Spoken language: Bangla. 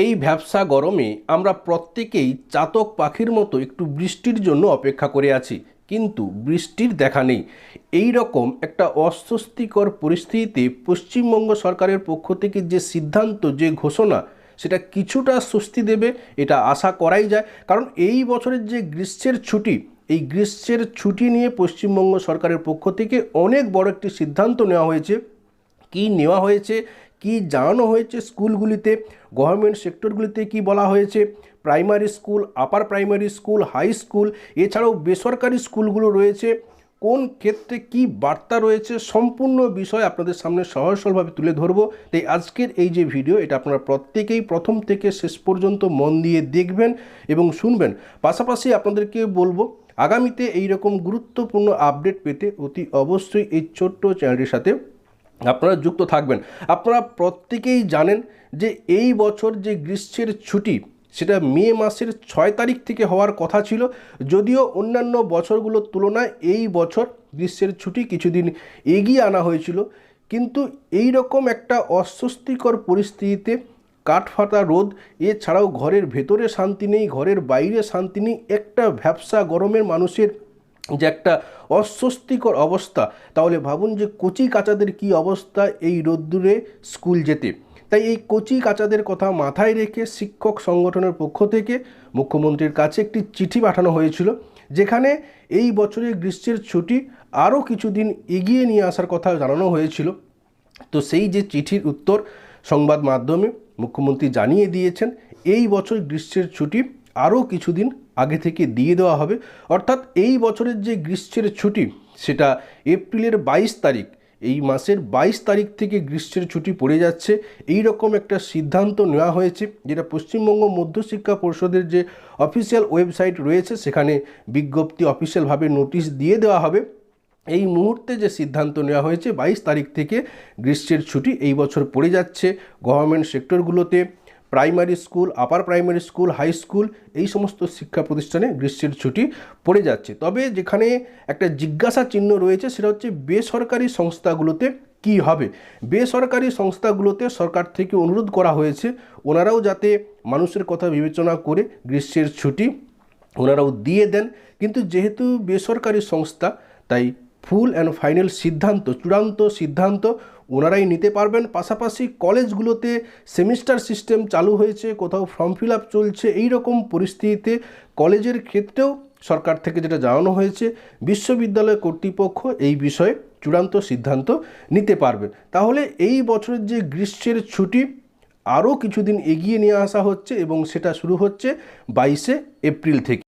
এই ভ্যাবসা গরমে আমরা প্রত্যেকেই চাতক পাখির মতো একটু বৃষ্টির জন্য অপেক্ষা করে আছি, কিন্তু বৃষ্টির দেখা নেই। এই রকম একটা অস্বস্তিকর পরিস্থিতিতে পশ্চিমবঙ্গ সরকারের পক্ষ থেকে যে সিদ্ধান্ত, যে ঘোষণা, সেটা কিছুটা স্বস্তি দেবে, এটা আশা করাই যায়। কারণ এই বছরের যে গ্রীষ্মের ছুটি, এই গ্রীষ্মের ছুটি নিয়ে পশ্চিমবঙ্গ সরকারের পক্ষ থেকে অনেক বড় একটি সিদ্ধান্ত নেওয়া হয়েছে। কি নেওয়া হয়েছে, কি জানানো হয়েছে স্কুলগুলিতে, গভর্নমেন্ট সেক্টরগুলিতে কি বলা হয়েছে, primary school, upper primary school, high school, এছাড়াও বেসরকারি স্কুলগুলো রয়েছে, কোন ক্ষেত্রে কি বার্তা রয়েছে, সম্পূর্ণ বিষয় আপনাদের সামনে সহজ সরলভাবে তুলে ধরবো। তাই আজকের এই যে ভিডিও, এটা আপনারা প্রত্যেকেই প্রথম থেকে শেষ পর্যন্ত মন দিয়ে দেখবেন এবং শুনবেন। পাশাপাশি আপনাদেরকে বলব, আগামীতে এই রকম গুরুত্বপূর্ণ আপডেট পেতে অতি অবশ্যই এই ছোট্ট চ্যানেলটির সাথে আপনারা যুক্ত থাকবেন। আপনারা প্রত্যেকেই জানেন যে এই বছর যে গ্রীষ্মের ছুটি, সেটা মে মাসের ছয় তারিখ থেকে হওয়ার কথা ছিল। যদিও অন্যান্য বছরগুলোর তুলনায় এই বছর গ্রীষ্মের ছুটি কিছুদিন এগিয়ে আনা হয়েছিল। কিন্তু এই রকম একটা অস্বস্তিকর পরিস্থিতিতে কাঠফাটা রোদ, এছাড়াও ঘরের ভেতরে শান্তি নেই, ঘরের বাইরে শান্তি নেই, একটা ভ্যাবসা গরমের মানুষের যে একটা অস্বস্তিকর অবস্থা, তাহলে ভাবুন যে কচি কাচাদের কি অবস্থা এই রোদ্দুরে স্কুল যেতে। তাই এই কচি কাচাদের কথা মাথায় রেখে শিক্ষক সংগঠনের পক্ষ থেকে মুখ্যমন্ত্রীর কাছে একটি চিঠি পাঠানো হয়েছিল, যেখানে এই বছরে গ্রীষ্মের ছুটি আরও কিছুদিন এগিয়ে নিয়ে আসার কথা জানানো হয়েছিল। তো সেই যে চিঠির উত্তর সংবাদ মাধ্যমে মুখ্যমন্ত্রী জানিয়ে দিয়েছেন, এই বছর গ্রীষ্মের ছুটি আরও কিছুদিন আগে থেকে দিয়ে দেওয়া হবে। অর্থাৎ এই বছরের যে গ্রীষ্মের ছুটি, সেটা এপ্রিলের বাইশ তারিখ, এই মাসের বাইশ তারিখ থেকে গ্রীষ্মের ছুটি পড়ে যাচ্ছে। এই রকম একটা সিদ্ধান্ত নেওয়া হয়েছে, যেটা পশ্চিমবঙ্গ মধ্যশিক্ষা পরিষদের যে অফিসিয়াল ওয়েবসাইট রয়েছে, সেখানে বিজ্ঞপ্তি অফিসিয়ালভাবে নোটিশ দিয়ে দেওয়া হবে। এই মুহূর্তে যে সিদ্ধান্ত নেওয়া হয়েছে, বাইশ তারিখ থেকে গ্রীষ্মের ছুটি এই বছর পড়ে যাচ্ছে। Government সেক্টরগুলোতে primary school, upper primary school, high school এই সমস্ত শিক্ষা প্রতিষ্ঠানে গ্রীষ্মের ছুটি পড়ে যাচ্ছে। তবে যেখানে একটা জিজ্ঞাসা চিহ্ন রয়েছে সেটা হচ্ছে বেসরকারি সংস্থাগুলোতে কি হবে? বেসরকারি সংস্থাগুলোতে সরকার থেকে অনুরোধ করা হয়েছে, ওনারাও যাতে মানুষের কথা বিবেচনা করে গ্রীষ্মের ছুটি ওনারাও দিয়ে দেন। কিন্তু যেহেতু বেসরকারি সংস্থা, তাই ফুল অ্যান্ড ফাইনাল সিদ্ধান্ত, চূড়ান্ত সিদ্ধান্ত ওনারাই নিতে পারবেন। পাশাপাশি কলেজগুলোতে সেমিস্টার সিস্টেম চালু হয়েছে, কোথাও ফর্ম ফিল আপ চলছে এই রকম পরিস্থিতিতে কলেজের ক্ষেত্রেও সরকার থেকে যেটা জানানো হয়েছে, বিশ্ববিদ্যালয় কর্তৃপক্ষ এই বিষয়ে চূড়ান্ত সিদ্ধান্ত নিতে পারবে। তাহলে এই বছরের যে গ্রীষ্মের ছুটি, আরও কিছুদিন এগিয়ে নিয়ে আসা হচ্ছে এবং সেটা শুরু হচ্ছে বাইশে এপ্রিল থেকে।